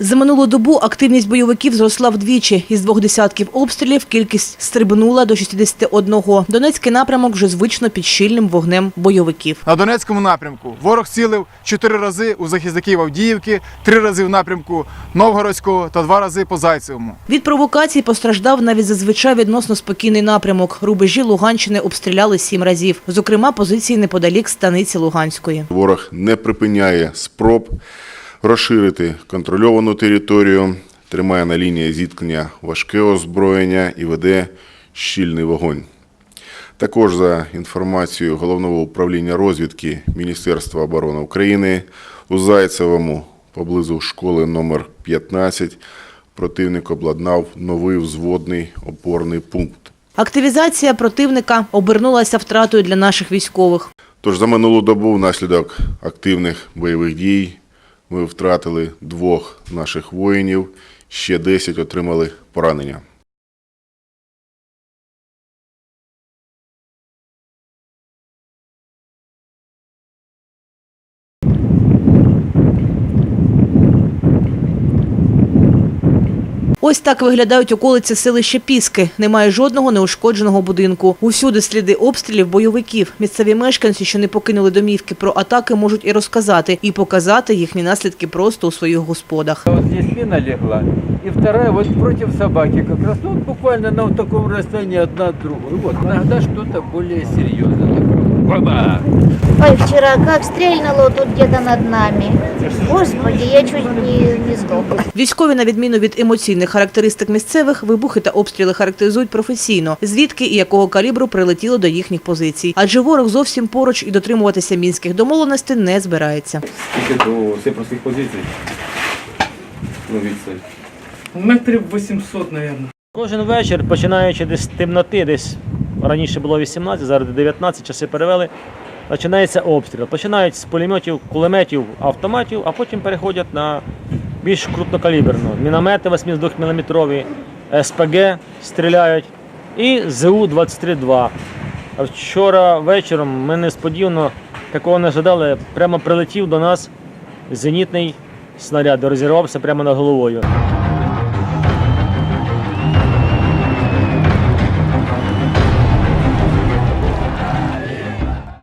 За минулу добу активність бойовиків зросла вдвічі. Із двох десятків обстрілів кількість стрибнула до 61. Донецький напрямок вже звично під щільним вогнем бойовиків. На Донецькому напрямку ворог цілив чотири рази у захисників Авдіївки, три рази в напрямку Новгородського та два рази по Зайцевому. Від провокацій постраждав навіть зазвичай відносно спокійний напрямок. Рубежі Луганщини обстріляли сім разів. Зокрема, позиції неподалік станиці Луганської. Ворог не припиняє спроб розширити контрольовану територію, тримає на лінії зіткнення важке озброєння і веде щільний вогонь. Також за інформацією Головного управління розвідки Міністерства оборони України у Зайцевому поблизу школи номер 15 противник обладнав новий взводний опорний пункт. Активізація противника обернулася втратою для наших військових. Тож за минулу добу внаслідок активних бойових дій ми втратили двох наших воїнів, ще 10 отримали поранення. Ось так виглядають околиці селища Піски. Немає жодного неушкодженого будинку. Усюди сліди обстрілів бойовиків. Місцеві мешканці, що не покинули домівки про атаки, можуть і розказати, і показати їхні наслідки просто у своїх господах. Вот здесь Лина легла, и вторая вот против собаки как раз, ну буквально на вот таком расстоянии одна от другой. Вот, иногда что-то более серьезное. Такое. Ой, вчера как стрельнуло тут где-то над нами. Господи, я чуть не, не сдохла. Військові, на відміну від емоційних характеристик місцевих, вибухи та обстріли характеризують професійно, звідки і якого калібру прилетіло до їхніх позицій. Адже ворог зовсім поруч і дотримуватися мінських домовленостей не збирається. Скільки до сепарських позицій? Ну, відстань. Метрів 800, мабуть. Кожен вечір, починаючи десь з темноти, десь раніше було 18, зараз 19, часи перевели. Починається обстріл. Починають з пулеметів, кулеметів, автоматів, а потім переходять на більш крупнокаліберну. Міномети 82 мм, СПГ стріляють і ЗУ-23-2. Вчора вечором ми несподівано такого не ожидали. Прямо прилетів до нас зенітний снаряд, розірвався прямо над головою.